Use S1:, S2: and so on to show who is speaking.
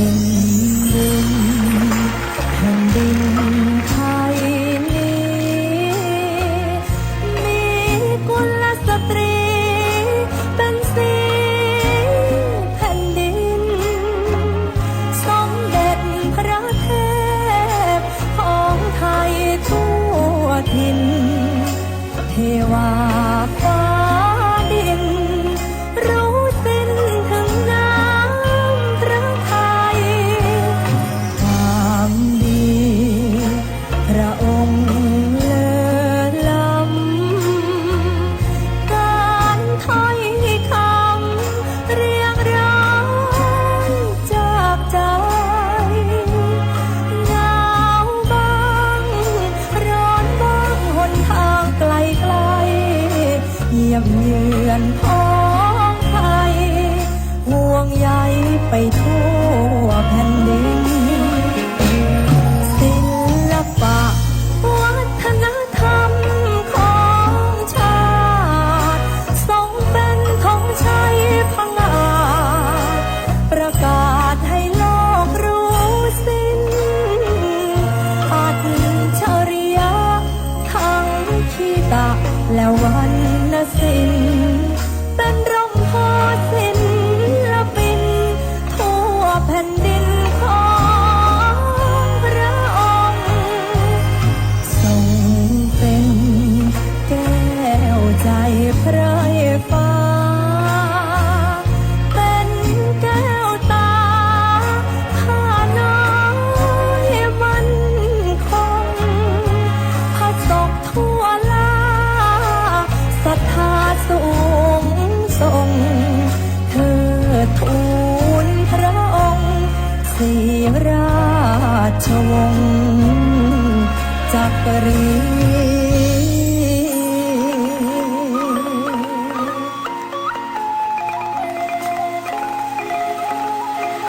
S1: Amen. ไปทั่วแผ่นดินศิลปะวัฒนธรรมของชาติทรงเป็นธงชัยพังอาจประกาศให้โลกรู้สิ้นอัจฉริยะทั้งขีตะและวัน สูงส่งเธอทูลพระองค์สีราชวงศ์จักรี